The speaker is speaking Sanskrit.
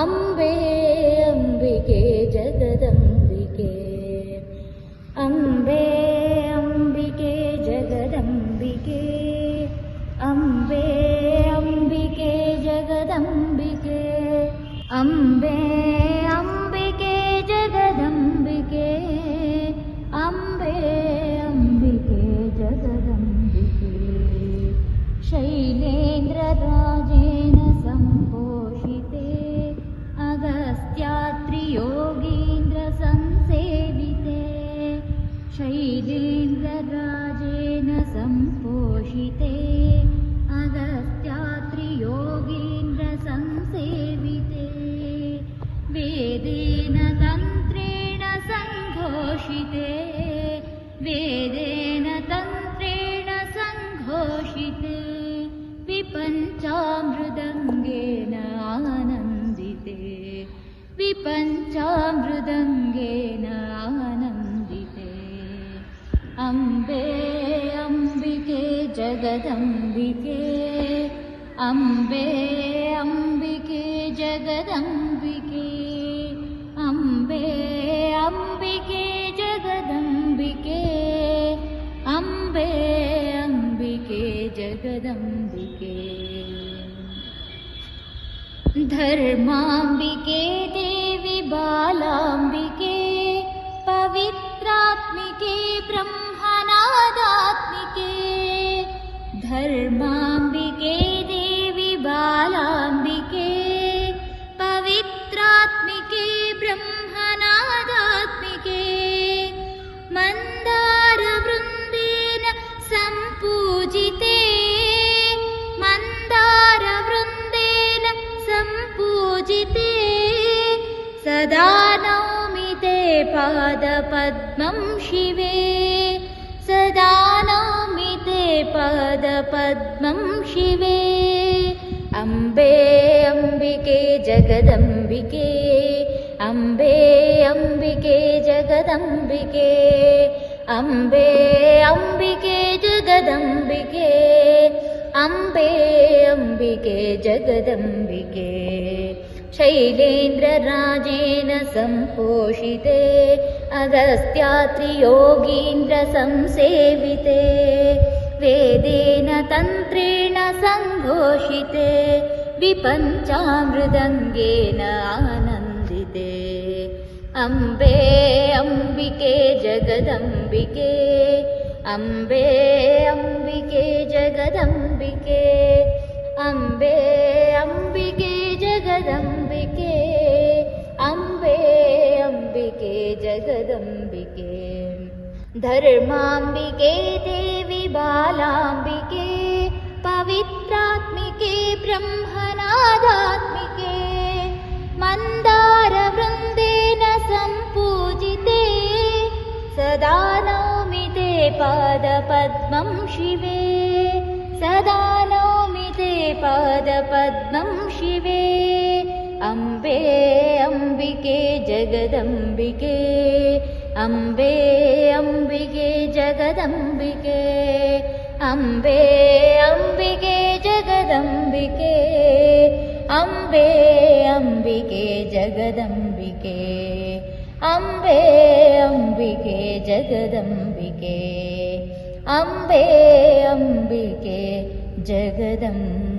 अम्बे अम्बिके जगदम्बिके अम्बे अम्बिके जगदम्बिके अम्बे अम्बिके जगदम्बिके अम्बे अम्बिके जगदम्बिके अम्बे अम्बिके जगदम्बिके शैलेन्द्रराजेन शैलेन्द्रराजेन सम्पोषिते अगस्त्यात्रियोगीन्द्रसंसेविते। वेदेन तन्त्रेण सङ्घोषिते। वेदेन तन्त्रेण सङ्घोषिते। विपञ्चामृदङ्गेन आनन्दिते। विपञ्चामृदङ्गेन अम्बे अम्बिके जगदम्बिके। अम्बे अम्बिके जगदम्बिके। अम्बे अम्बिके जगदम्बिके। अम्बे अम्बिके जगदम्बिके। धर्माम्बिके देवि बालाम्बिके। पवित्रात्मिके ब्रह्मनादात्मिके धर्माम्बिके देवि बालाम्बिके पवित्रात्मिके ब्रह्मनादात्मिके मन्दारवृन्देन सम्पूजिते मन्दारवृन्देन सम्पूजिते सदा नौमि ते पादपद्मं शिवे ते पादपद्मं शिवे। अम्बे अम्बिके जगदम्बिके। अम्बे अम्बिके जगदम्बिके। अम्बे अम्बिके जगदम्बिके। अम्बे अम्बिके जगदम्बिके। शैलेन्द्रराजेन सम्पोषिते अगस्त्यात्रियोगीन्द्रसंसेविते वेदेन तन्त्रेण सङ्घोषिते विपञ्चामृदङ्गेन आनन्दिते। अम्बे अम्बिके जगदम्बिके अम्बे अम्बिके जगदम्बिके धर्माम्बिके देवि बालाम्बिके पवित्रात्मिके ब्रह्मनादात्मिके मन्दारवृन्देन सम्पूजिते सदा नौमि ते पादपद्मं शिवे सदा नौमि ते पादपद्मं शिवे अम्बे अम्बिके जगदम्बिके अम्बे अम्बिके जगदम्बिके अम्बे अम्बिके जगदम्बिके अम्बे अम्बिके जगदम्बिके अम्बे अम्बिके जगदम्बिके अम्बे अम्बिके जगदम्